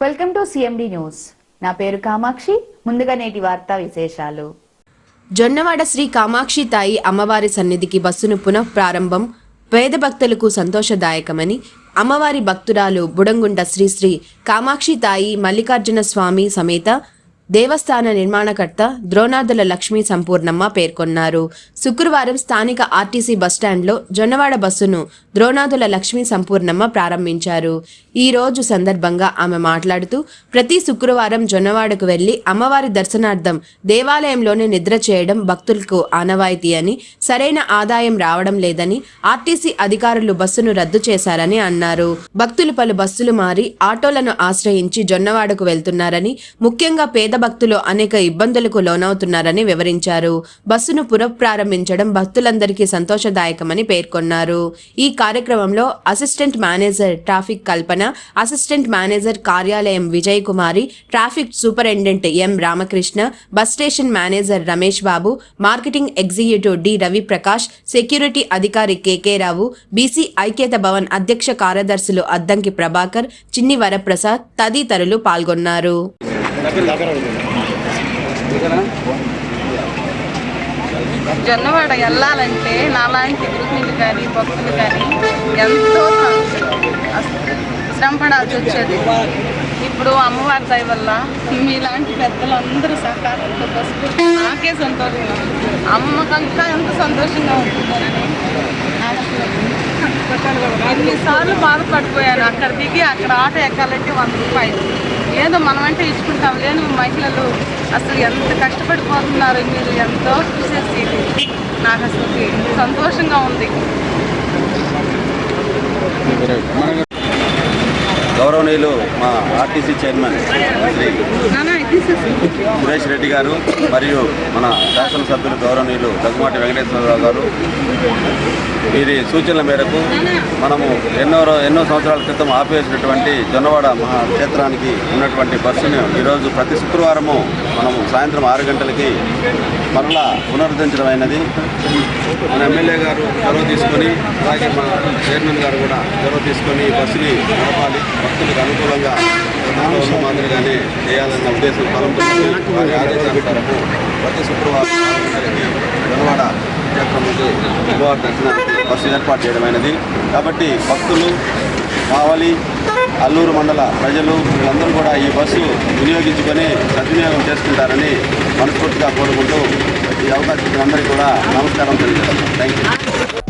Welcome to CMD news నా పేరు కామాక్షి. ముందుగా నేటి వార్తా విశేషాలు. జొన్నవాడ శ్రీ కామాక్షి తాయి అమ్మవారి సన్నిధికి బస్సును పునః ప్రారంభం పేద భక్తులకు సంతోషదాయకమని అమ్మవారి భక్తురాలు బుడంగుంట శ్రీ శ్రీ కామాక్షి తాయి మల్లికార్జున స్వామి సమేత దేవస్థాన నిర్మాణకర్త ద్రోణాదుల లక్ష్మీ సంపూర్ణమ్మ పేర్కొన్నారు. శుక్రవారం స్థానిక ఆర్టీసీ బస్టాండ్లో జొన్నవాడ బస్సును ద్రోణాదుల లక్ష్మీ సంపూర్ణమ్మ ప్రారంభించారు. ఈ రోజు సందర్భంగా ఆమె మాట్లాడుతూ ప్రతి శుక్రవారం జొన్నవాడకు వెళ్ళి అమ్మవారి దర్శనార్థం దేవాలయంలోనే నిద్ర చేయడం భక్తులకు ఆనవాయితీ అని సరైన ఆదాయం రావడం లేదని ఆర్టీసీ అధికారులు బస్సును రద్దు చేశారని అన్నారు. భక్తులు పలు బస్సులు మారి ఆటోలను ఆశ్రయించి జొన్నవాడకు వెళ్తున్నారని ముఖ్యంగా పేద భక్తులు అనేక ఇబ్బందులకు లోనవుతున్నారని వివరించారు. బస్సును పునఃప్రారంభించడం భక్తులందరికీ సంతోషదాయకమని పేర్కొన్నారు. ఈ కార్యక్రమంలో assistant manager traffic Kalpana assistant manager కార్యాలయం Vijay Kumari traffic superintendent M Ramakrishna bus station manager Ramesh Babu marketing executive D Ravi Prakash security అధికారి కెకే రావు బీసీ ఐక్యత భవన్ అధ్యక్ష కార్యదర్శులు అద్దంకి ప్రభాకర్ చిన్ని వరప్రసాద్ తదితరులు పాల్గొన్నారు. జొన్నవాడ వెళ్ళాలంటే నాలాంటి గృహిణులు కానీ భక్తులు కానీ ఎంతో శ్రమ పడాల్సి వచ్చేది. ఇప్పుడు అమ్మవారి దయ వల్ల మీలాంటి పెద్దలు అందరూ సహకారంతో పసుపు నాకే సంతోషంగా అమ్మకంతా ఎంత సంతోషంగా ఉంటున్నారని ఎన్నిసార్లు బాధపడిపోయాను. అక్కడ దిగి అక్కడ ఆటో ఎక్కాలంటే వంద రూపాయలు. ఏదో మనమంటే ఇచ్చుకుంటాం. లేని మహిళలు అసలు ఎంత కష్టపడిపోతున్నారు మీరు? ఎంతో చూసేసి నాకు అసలు సంతోషంగా ఉంది. గౌరవనీయులు మా ఆర్టీసీ చైర్మన్ శ్రీ. సురేష్ రెడ్డి గారు మరియు మన శాసనసభ్యులు గౌరవనీయులు దగ్గుమాటి వెంకటేశ్వరరావు గారు. వీరి సూచనల మేరకు మనము ఎన్నో ఎన్నో సంవత్సరాల క్రితం ఆపేసినటువంటి జొన్నవాడ మహాక్షేత్రానికి ఉన్నటువంటి బస్సును ఈరోజు ప్రతి శుక్రవారము మనము సాయంత్రం ఆరు గంటలకి మరలా పునరుద్ధరించడం అయినది. మన ఎమ్మెల్యే గారు చొరవ తీసుకొని అలాగే మన చైర్మన్ గారు కూడా చొరవ తీసుకొని ఈ బస్సుని నడపాలి. భక్తులకు అనుకూలంగా గతంలో మాదిరిగానే చేయాలన్న ఉద్దేశం తలంపు వారి ఆదేశాల మేరకు ప్రతి శుక్రవారం ఆరు గంటలకి క్షేత్రం నుండి అమ్మవారి దర్శనానికి బస్సు ఏర్పాటు చేయడమైనది. కాబట్టి భక్తులు కావలి అల్లూరు మండల ప్రజలు వీళ్ళందరూ కూడా ఈ బస్సు వినియోగించుకొని సద్వినియోగం చేసుకుంటారని మనస్ఫూర్తిగా కోరుకుంటూ ఈ అవకాశం అందరికీ కూడా నమస్కారం తెలియజేస్తాం thank you